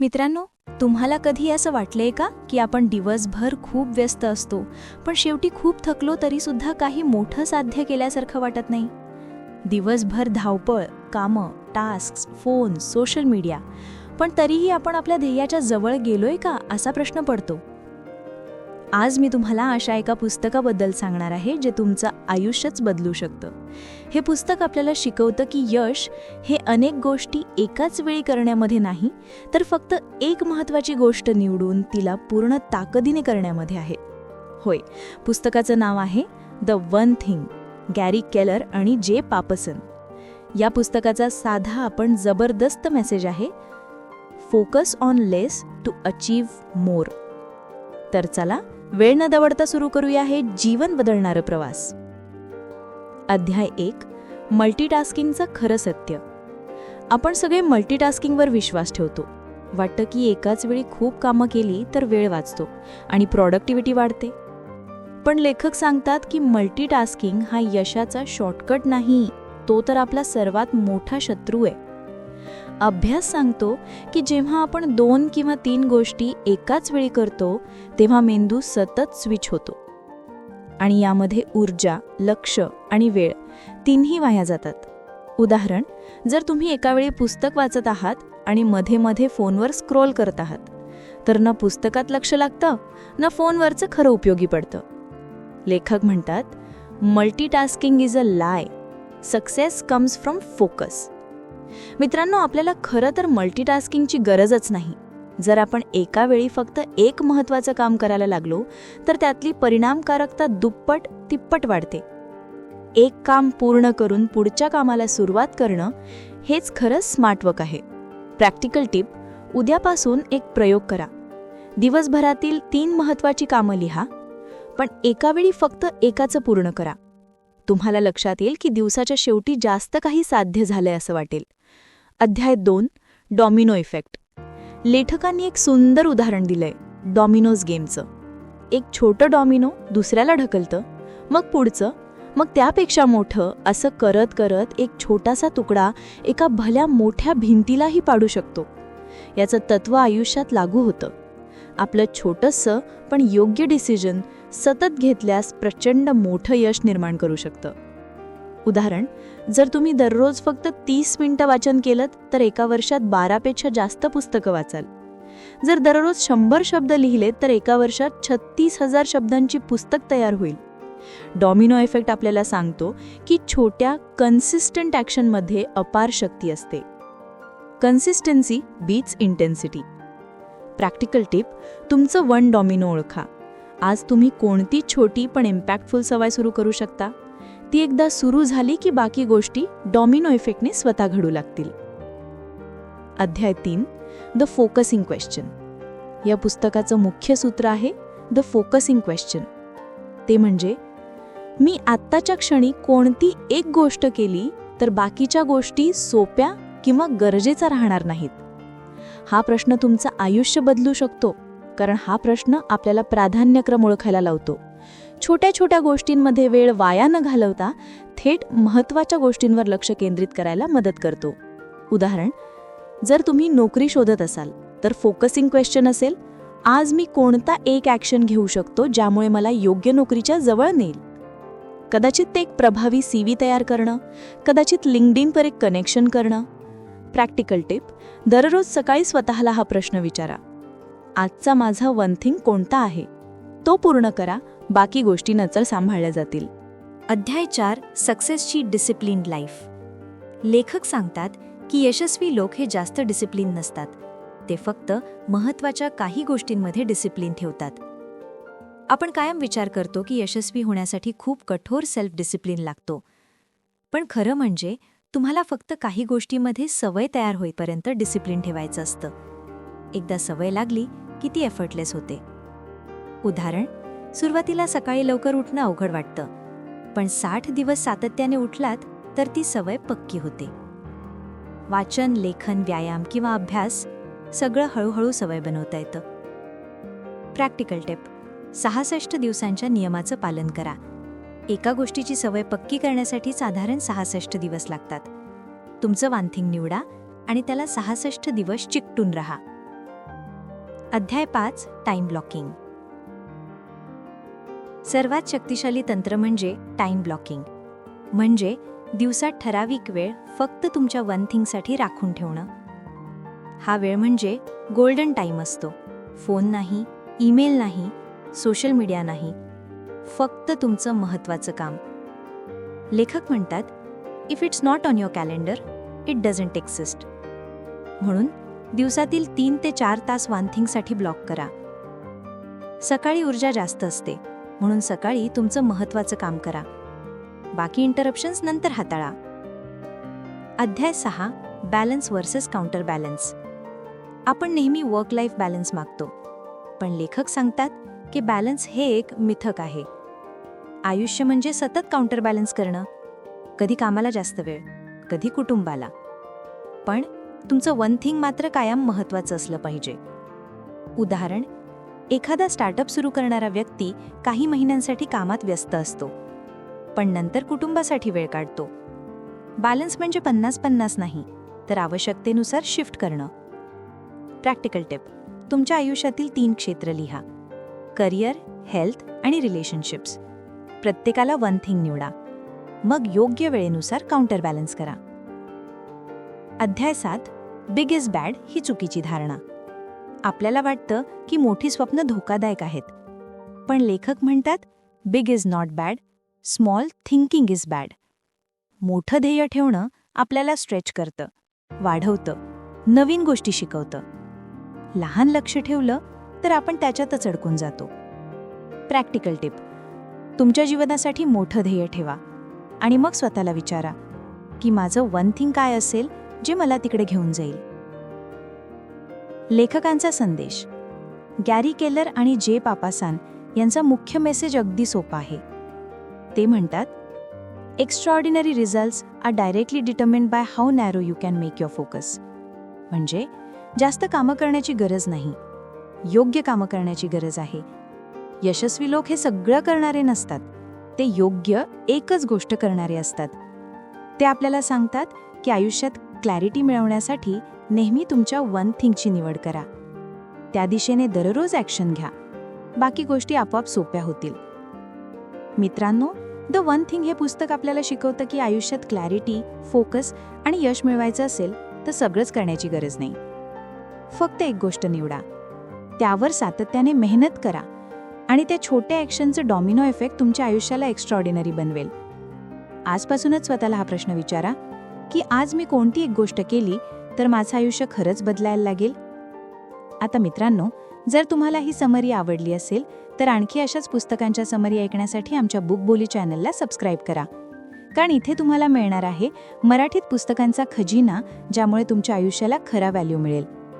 मित्रांनो तुम्हाला कधी असं वाटलंय का की आपण दिवसभर खूप व्यस्त असतो पण शेवटी खूप थकलो तरी सुद्धा काही मोठं साध्य केल्यासारखं वाटत नाही? दिवसभर धावपळ कामं टास्क फोन सोशल मीडिया पण तरीही आपण आपल्या ध्येयाच्या जवळ गेलोय का असा प्रश्न पडतो. आज मी तुम्हाला अशा एका पुस्तकाबद्दल सांगणार आहे जे तुमचं आयुष्यच बदलू शकतं. हे पुस्तक आपल्याला शिकवतं की यश हे अनेक गोष्टी एकाच वेळी करण्यामध्ये नाही तर फक्त एक महत्त्वाची गोष्ट निवडून तिला पूर्ण ताकदीने करण्यामध्ये आहे. होय पुस्तकाचं नाव आहे the one thing Gary Keller आणि जे पापसन या पुस्तकाचा साधा आपण जबरदस्त मेसेज आहे focus on less to achieve more तर चला वेळ न दवडता सुरू करूया हे जीवन बदलणारं प्रवास. अध्याय एक मल्टीटास्किंगचं खरं सत्य. आपण सगळे मल्टीटास्किंगवर विश्वास ठेवतो. वाटतं की एकाच वेळी खूप कामं केली तर वेळ वाचतो आणि प्रॉडक्टिव्हिटी वाढते. पण लेखक सांगतात की मल्टीटास्किंग हा यशाचा शॉर्टकट नाही तो तर आपला सर्वात मोठा शत्रू आहे अभ्यास सांगतो की जेव्हा आपण दोन किंवा तीन गोष्टी एकाच वेळी करतो तेव्हा मेंदू सतत स्विच होतो. आणि यामध्ये ऊर्जा लक्ष आणि वेळ तिन्ही वाया जातात. उदाहरण जर तुम्ही एका वेळी पुस्तक वाचत आहात आणि मध्ये मध्ये फोनवर स्क्रोल करत आहात तर न पुस्तकात लक्ष लागतं न फोनवरचं खरं उपयोगी पडतं. लेखक म्हणतात multitasking is a lie success comes from focus मित्रांनो आपल्याला खरं तर मल्टीटास्किंगची गरजच नाही. जर आपण एका वेळी फक्त एक महत्त्वाचं काम करायला लागलो तर त्यातली परिणामकारकता दुप्पट तिप्पट वाढते. एक काम पूर्ण करून पुढच्या कामाला सुरुवात करणं हेच खरं स्मार्टवर्क आहे. प्रॅक्टिकल टिप उद्यापासून एक प्रयोग करा. दिवसभरातील तीन महत्त्वाची कामं लिहा पण एकावेळी फक्त एकाचं पूर्ण करा. तुम्हाला लक्षात येईल की दिवसाच्या शेवटी जास्त काही साध्य झालंय असं वाटेल. अध्याय दोन डॉमिनो इफेक्ट. लेखकांनी एक सुंदर उदाहरण दिलंय डॉमिनोज गेमचं. एक छोटं डॉमिनो दुसऱ्याला ढकलतं मग पुढचं मग त्यापेक्षा मोठं असं करत करत एक छोटासा तुकडा एका भल्या मोठ्या भिंतीलाही पाडू शकतो. याचं तत्व आयुष्यात लागू होतं. आपलं छोटंसं पण योग्य डिसिजन सतत घेतल्यास प्रचंड मोठं यश निर्माण करू शकतं. उदाहरण जर तुम्ही दररोज फक्त तीस मिनिटं वाचन केलं तर एका वर्षात बारापेक्षा जास्त पुस्तकं वाचाल. जर दररोज शंभर शब्द लिहिलेत तर एका वर्षात छत्तीस हजार शब्दांची पुस्तक तयार होईल. डॉमिनो इफेक्ट आपल्याला सांगतो की छोट्या कन्सिस्टंट ॲक्शनमध्ये अपार शक्ती असते. Consistency beats intensity practical tip तुमचं वन डॉमिनो ओळखा. आज तुम्ही कोणती छोटी पण इम्पॅक्टफुल सवय सुरू करू शकता? ती एकदा सुरू झाली की बाकी गोष्टी डॉमिनो इफेक्टने स्वतः घडू लागतील. अध्याय तीन द फोकसिंग क्वेश्चन या पुस्तकाचं मुख्य सूत्र आहे द फोकसिंग क्वेश्चन ते म्हणजे मी आत्ताच्या क्षणी कोणती एक गोष्ट केली तर बाकीच्या गोष्टी सोप्या किंवा गरजेचा राहणार नाहीत. हा प्रश्न तुमचं आयुष्य बदलू शकतो कारण हा प्रश्न आपल्याला प्राधान्यक्रम ओळखायला लावतो. छोट्या छोट्या गोष्टींमध्ये वेळ वाया न घालवता थेट महत्त्वाच्या गोष्टींवर लक्ष केंद्रित करायला मदत करतो. उदाहरण जर तुम्ही नोकरी शोधत असाल तर फोकसिंग क्वेश्चन असेल आज मी कोणता एक ॲक्शन घेऊ शकतो ज्यामुळे मला योग्य नोकरीच्या जवळ नेईल? कदाचित ते एक प्रभावी सी व्ही तयार करणं कदाचित लिंकडिनवर एक कनेक्शन करणं. प्रॅक्टिकल टिप दररोज सकाळी स्वतःला हा प्रश्न विचारा. आजचा माझा वन थिंग कोणता आहे? तो पूर्ण करा बाकी गोष्टी नचर सांभाळल्या जातील. अध्याय चार सक्सेसची डिसिप्लिन लाईफ लेखक सांगतात की यशस्वी लोक हे जास्त डिसिप्लिन नसतात. ते फक्त महत्त्वाच्या काही गोष्टींमध्ये डिसिप्लिन ठेवतात. आपण कायम विचार करतो की यशस्वी होण्यासाठी खूप कठोर सेल्फ डिसिप्लिन लागतो. पण खरं म्हणजे तुम्हाला फक्त काही गोष्टीमध्ये सवय तयार होईपर्यंत डिसिप्लिन ठेवायचं असतं. एकदा सवय लागली की ती एफर्टलेस होते. उदाहरण सुरुवातीला सकाळी लवकर उठणं अवघड वाटतं. पण साठ दिवस सातत्याने उठलात तर ती सवय पक्की होते. वाचन लेखन व्यायाम किंवा अभ्यास सगळं हळूहळू सवय बनवता येतं. प्रॅक्टिकल टिप सहासष्ट दिवसांच्या नियमाचं पालन करा. एका गोष्टीची सवय पक्की करण्यासाठी साधारण सहासष्ट दिवस लागतात. तुमचं वांथिंग निवडा आणि त्याला सहासष्ट दिवस चिकटून राहा. अध्याय पाच. टाइम ब्लॉकिंग सर्वात शक्तिशाली तंत्र म्हणजे टाइम ब्लॉकिंग म्हणजे दिवसात ठराविक वेळ फक्त तुमच्या वन थिंगसाठी राखून ठेवणं. हा वेळ म्हणजे गोल्डन टाइम असतो. फोन नाही ईमेल नाही सोशल मीडिया नाही. फक्त तुमचं महत्त्वाचं काम. लेखक म्हणतात if it's not on your calendar it doesn't exist म्हणून दिवसातील तीन ते चार तास वानथिंगसाठी ब्लॉक करा. सकाळी ऊर्जा जास्त असते. म्हणून सकाळी तुमचं महत्त्वाचं काम करा. बाकी इंटरप्शन्स नंतर हाताळा. अध्याय सहा बॅलन्स वर्सेस काउंटर बॅलन्स आपण नेहमी वर्क लाईफ बॅलन्स मागतो. पण लेखक सांगतात की बॅलन्स हे एक मिथक आहे. आयुष्य म्हणजे सतत काउंटर बॅलन्स करणं. कधी कामाला जास्त वेळ कधी कुटुंबाला. पण तुमचं वन थिंग मात्र कायम महत्त्वाचं असलं पाहिजे. उदाहरण एखादा स्टार्टअप सुरू करणारा व्यक्ती काही महिन्यांसाठी कामात व्यस्त असतो. पण नंतर कुटुंबासाठी वेळ काढतो. बॅलन्स म्हणजे पन्नास पन्नास नाही तर आवश्यकतेनुसार शिफ्ट करणं. प्रॅक्टिकल टिप तुमच्या आयुष्यातील तीन क्षेत्र लिहा. करिअर हेल्थ आणि रिलेशनशिप्स. प्रत्येकाला वन थिंग निवडा. मग योग्य वेळेनुसार काउंटर बॅलन्स करा. अध्याय सात बिग इज बॅड ही चुकीची धारणा. आपल्याला वाटतं की मोठी स्वप्न धोकादायक आहेत. पण लेखक म्हणतात big is not bad small thinking is bad मोठं ध्येय ठेवणं आपल्याला स्ट्रेच करतं वाढवतं नवीन गोष्टी शिकवतं. लहान लक्ष ठेवलं तर आपण त्याच्यातच अडकून जातो. प्रॅक्टिकल टिप तुमच्या जीवनासाठी मोठं ध्येय ठेवा आणि मग स्वतःला विचारा की माझं वन थिंग काय असेल जे मला तिकडे घेऊन जाईल. लेखकांचा संदेश. गॅरी केलर आणि जे पापासान यांचा मुख्य मेसेज अगदी सोपा आहे. ते म्हणतात extraordinary results are directly determined by how narrow you can make your focus म्हणजे जास्त कामं करण्याची गरज नाही. योग्य कामं करण्याची गरज आहे. यशस्वी लोक हे सगळं करणारे नसतात. ते योग्य एकच गोष्ट करणारे असतात. ते आपल्याला सांगतात की आयुष्यात क्लॅरिटी मिळवण्यासाठी नेहमी तुमच्या वन थिंगची निवड करा. त्या दिशेने दररोज ॲक्शन घ्या. बाकी गोष्टी आपोआप सोप्या होतील. मित्रांनो द वन थिंग हे पुस्तक आपल्याला शिकवतं की आयुष्यात क्लॅरिटी फोकस आणि यश मिळवायचं असेल तर सगळंच करण्याची गरज नाही. फक्त एक गोष्ट निवडा. त्यावर सातत्याने मेहनत करा आणि त्या छोट्या ॲक्शनचं डॉमिनो इफेक्ट तुमच्या आयुष्याला एक्स्ट्रॉर्डिनरी बनवेल. आजपासूनच स्वतःला हा प्रश्न विचारा की आज मी कोणती एक गोष्ट केली तर माझं आयुष्य खरंच बदलायला लागेल? आता मित्रांनो जर तुम्हाला ही समरी आवडली असेल तर आणखी अशाच पुस्तकांच्या समरी ऐकण्यासाठी आमच्या बुक बोली चॅनलला सबस्क्राईब करा. कारण इथे तुम्हाला मिळणार आहे मराठीत पुस्तकांचा खजिना ज्यामुळे तुमच्या आयुष्याला खरा व्हॅल्यू मिळेल.